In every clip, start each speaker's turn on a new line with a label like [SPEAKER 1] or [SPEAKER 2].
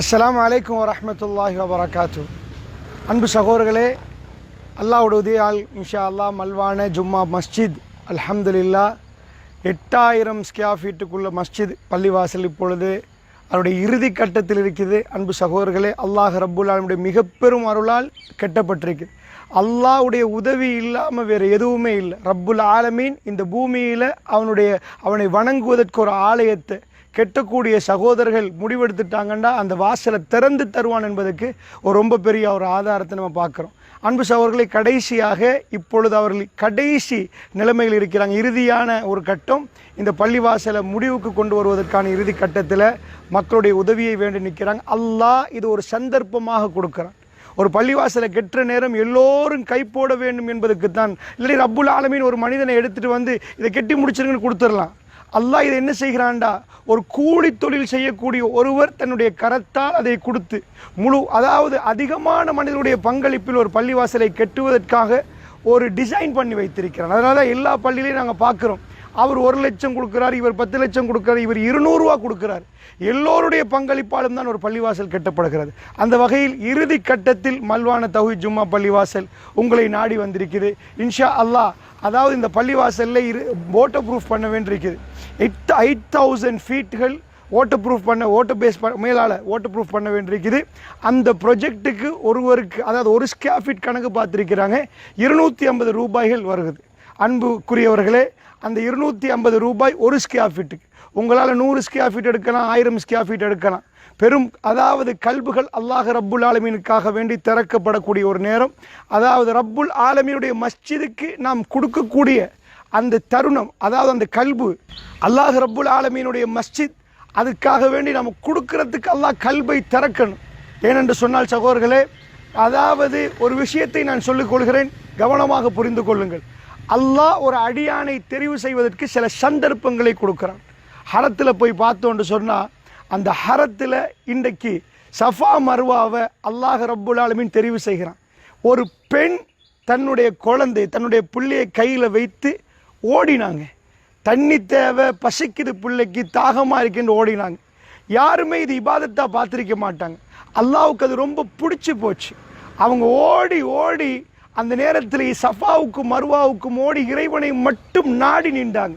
[SPEAKER 1] அஸ்லாம் அலைக்கும் வரமத்துல்லாஹி வபரகாத்து. அன்பு சகோதரர்களே அல்லாஹ்வுடைய உதயால் இன்ஷா அல்லாஹ் மல்வான ஜும்மா மஸ்ஜித் அல்ஹம்துலில்லா எட்டாயிரம் ஸ்கேர் ஃபீட்டுக்குள்ள மஸ்ஜித் பள்ளிவாசல் இப்பொழுது அதனுடைய இறுதி கட்டத்தில் இருக்குது. அன்பு சகோதரர்களே அல்லாஹ் ரப்புல் மிக பெரும் அருளால் கெட்டப்பட்டிருக்கு. அல்லாஹ்வுடைய உதவி இல்லாமல் வேறு எதுவுமே இல்லை. ரப்புல் ஆலமீன் இந்த பூமியில் அவனுடைய அவனை வணங்குவதற்கு ஒரு ஆலயத்தை கெட்டக்கூடிய சகோதரர்கள் முடிவெடுத்துட்டாங்கன்னா அந்த வாசலை திறந்து தருவான் என்பதற்கு ஒரு ரொம்ப பெரிய ஒரு ஆதாரத்தை நம்ம பார்க்குறோம். அன்பு சகோதரர்களை கடைசியாக இப்பொழுது அவர்கள் கடைசி நிலைமையில் இருக்கிறாங்க. இறுதியான ஒரு கட்டம். இந்த பள்ளிவாசலை முடிவுக்கு கொண்டு வருவதற்கான இறுதி கட்டத்தில் மக்களுடைய உதவியை வேண்டி நிற்கிறாங்க. அல்லாஹ் இது ஒரு சந்தர்ப்பமாக கொடுக்குறான். ஒரு பள்ளிவாசலை கெட்ட நேரம் எல்லோரும் கை போட வேண்டும் என்பதற்கு தான் இல்லை ரப்புல் ஆலமின் ஒரு மனிதனை எடுத்துகிட்டு வந்து இதை கெட்டி முடிச்சிருங்கன்னு கொடுத்துடலாம். அல்லாஹ் இதை என்ன செய்கிறான்டா? ஒரு கூலி தொழில் செய்யக்கூடிய ஒருவர் தன்னுடைய கரத்தால் அதை கொடுத்து முழு அதாவது அதிகமான மனிதனுடைய பங்களிப்பில் ஒரு பள்ளிவாசலை கெட்டுவதற்காக ஒரு டிசைன் பண்ணி வைத்திருக்கிறான். அதனால தான் எல்லா பள்ளியிலையும் நாங்கள் பார்க்குறோம். அவர் ஒரு லட்சம் கொடுக்குறார் இவர் பத்து லட்சம் கொடுக்குறார் இவர் இருநூறுவா கொடுக்குறார். எல்லோருடைய பங்களிப்பாலும் தான் ஒரு பள்ளிவாசல் கட்டப்படுகிறது. அந்த வகையில் இறுதி கட்டத்தில் மல்வான தகுதி ஜும்மா பள்ளிவாசல் உங்களை நாடி வந்திருக்குது. இன்ஷா அல்லாஹ் அதாவது இந்த பள்ளிவாசலில் இரு வாட்டர் ப்ரூஃப் பண்ண வேண்டியிருக்குது. எயிட் எயிட் தௌசண்ட் ஃபீட்டுகள் வாட்டர் ப்ரூஃப் பண்ண வாட்டர் பேஸ் பண்ண மேலால் வாட்டர் ப்ரூஃப் பண்ண வேண்டியிருக்குது. அந்த ப்ரொஜெக்ட்டுக்கு ஒருவருக்கு அதாவது ஒரு ஸ்கேர் ஃபீட் கணக்கு பார்த்துருக்கிறாங்க. இருநூற்றி ஐம்பது ரூபாய்கள் வருகிறது அன்புக்குரியவர்களே அந்த இருநூற்றி ஐம்பது ரூபாய் ஒரு ஸ்கேர் ஃபீட்டுக்கு உங்களால் நூறு ஸ்கேர் ஃபீட் எடுக்கலாம் ஆயிரம் ஸ்கேர் ஃபீட் எடுக்கலாம். பெரும் அதாவது கல்புகள் அல்லாஹ் ரப்புல் ஆலமீனுக்காக வேண்டி திறக்கப்படக்கூடிய ஒரு நேரம். அதாவது ரப்புல் ஆலமீனுடைய மஸ்ஜிதுக்கு நாம் கொடுக்கக்கூடிய அந்த தருணம் அதாவது அந்த கல்பு அல்லாஹ் ரப்புல் ஆலமீனுடைய மஸ்ஜித் அதுக்காக வேண்டி நம்ம கொடுக்கறதுக்கு அல்லாஹ் கல்பை திறக்கணும். ஏனென்று சொன்னால் சகோதரர்களே அதாவது ஒரு விஷயத்தை நான் சொல்லிக் கொள்கிறேன் கவனமாக புரிந்து கொள்ளுங்கள். அல்லாஹ் ஒரு அடியானை தெரிவு செய்வதற்கு சில சந்தர்ப்பங்களை கொடுக்குறான். ஹரத்தில் போய் பார்த்தோன்னு சொன்னால் அந்த ஹரத்தில் இன்றைக்கு சஃபா மர்வாவை அல்லாஹ் ரப்புல் தெரிவு செய்கிறான். ஒரு பெண் தன்னுடைய குழந்தை தன்னுடைய பிள்ளையை கையில் வைத்து ஓடினாங்க. தண்ணி தேவை பசிக்குது பிள்ளைக்கு தாகமாக இருக்குன்னு ஓடினாங்க. யாருமே இது இபாதத்தாக பார்த்துருக்க மாட்டாங்க. அல்லாவுக்கு அது ரொம்ப பிடிச்சி போச்சு. அவங்க ஓடி ஓடி அந்த நேரத்தில் சஃபாவுக்கும் மருவாவுக்கும் ஓடி இறைவனை மட்டும் நாடி நின்றாங்க.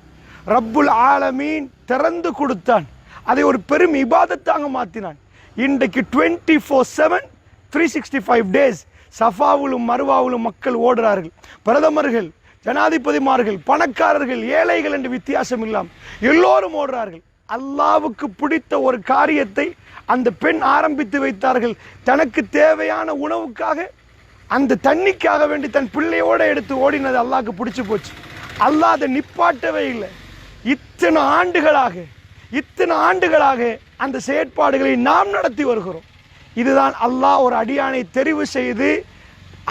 [SPEAKER 1] ரப்புல் ஆலமீன் திறந்து கொடுத்தான். அதை ஒரு பெரும் இபாதத்தாக மாற்றினான் இன்றைக்கு twenty four seven three sixty five days சஃபாவிலும் மருவாவிலும் மக்கள் ஓடுறார்கள். பிரதமர்கள் ஜனாதிபதிமார்கள் பணக்காரர்கள் ஏழைகள் என்று வித்தியாசம் இல்லாமல் எல்லோரும் ஓடுறார்கள். அல்லாவுக்கு பிடித்த ஒரு காரியத்தை அந்த பெண் ஆரம்பித்து வைத்தார்கள். தனக்கு தேவையான உணவுக்காக அந்த தண்ணிக்காக வேண்டி தன் பிள்ளையோடு எடுத்து ஓடினது அல்லாஹ்க்கு பிடிச்சி போச்சு. அல்லாஹ் அதை நிப்பாட்டவே இல்லை. இத்தனை ஆண்டுகளாக இத்தனை ஆண்டுகளாக அந்த செயற்பாடுகளை நாம் நடத்தி வருகிறோம். இதுதான் அல்லாஹ் ஒரு அடியானை தெரிவு செய்து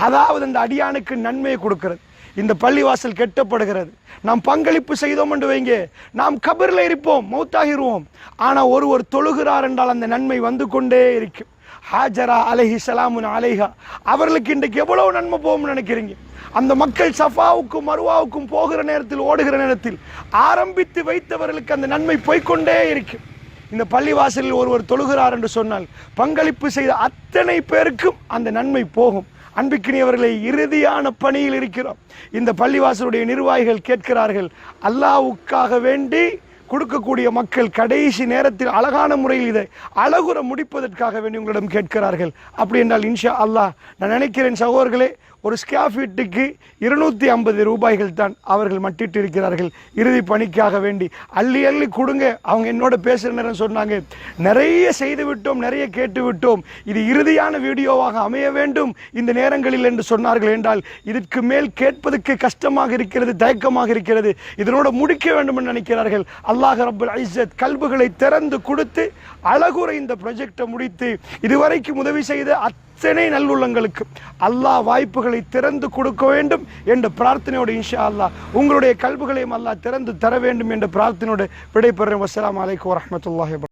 [SPEAKER 1] அதாவது அந்த அடியானுக்கு நன்மையை கொடுக்கிறது. இந்த பள்ளிவாசல் கெட்டப்படுகிறது. நாம் பங்களிப்பு செய்தோம் என்று வைங்க. நாம் கபரில் இருப்போம் மௌத்தாகிருவோம். ஆனால் ஒருவர் தொழுகிறார் என்றால் அந்த நன்மை வந்து கொண்டே இருக்கும். ஹாஜரா அலஹி சலாமுன் அலைஹா. அவர்களுக்கு இன்றைக்கு எவ்வளவு நன்மை போகும்னு நினைக்கிறீங்க? அந்த மக்கள் சஃபாவுக்கும் மருவாவுக்கும் போகிற நேரத்தில் ஓடுகிற நேரத்தில் ஆரம்பித்து வைத்தவர்களுக்கு அந்த நன்மை போய்க்கொண்டே இருக்கும் இந்த பள்ளிவாசலில் ஒருவர் தொழுகிறார் என்று சொன்னால் பங்களிப்பு செய்த அத்தனை பேருக்கும் அந்த நன்மை போகும். அன்பிக்கினியவர்களை இறுதியான பணியில் இருக்கிறோம். இந்த பள்ளிவாசலுடைய நிர்வாகிகள் கேட்கிறார்கள் அல்லாவுக்காக வேண்டி கொடுக்கக்கூடிய மக்கள் கடைசி நேரத்தில் அழகான முறையில் இதை அழகுற முடிப்பதற்காக வேண்டி உங்களிடம் கேட்கிறார்கள். அப்படி என்றால் இன்ஷா அல்லாஹ் நான் நினைக்கிறேன் சகோதரர்களே ஒரு ஸ்கேர் ஃபீட்டுக்கு இருநூற்றி ஐம்பது ரூபாய்கள் தான் அவர்கள் மட்டிட்டு இருக்கிறார்கள் இறுதி பணிக்காக வேண்டி. அள்ளி அள்ளி கொடுங்க. அவங்க என்னோட பேசுகிற நேரம் சொன்னாங்க. நிறைய செய்து விட்டோம் நிறைய கேட்டு விட்டோம். இது இறுதியான வீடியோவாக அமைய வேண்டும் இந்த நேரங்களில் என்று சொன்னார்கள் என்றால் இதற்கு மேல் கேட்பதற்கு கஷ்டமாக இருக்கிறது தயக்கமாக இருக்கிறது. இதனோட முடிக்க வேண்டும் என்று நினைக்கிறார்கள். அல்லாஹ் ரபுல் ஐசத் கல்புகளை திறந்து கொடுத்து அழகுரை இந்த ப்ரொஜெக்டை முடித்து இதுவரைக்கும் உதவி செய்த அத்தனை நல்லுள்ளங்களுக்கு அல்லாஹ் வாய்ப்புகளை திறந்து கொடுக்க வேண்டும் என்ற பிரார்த்தனையோடு இன்ஷா அல்லாஹ் உங்களுடைய கல்புகளையும் அல்லாஹ் திறந்து தர வேண்டும் என்ற பிரார்த்தனையோடு விடைபெறும் வசலாம் அலைக்கு வரமத்துல்லாஹி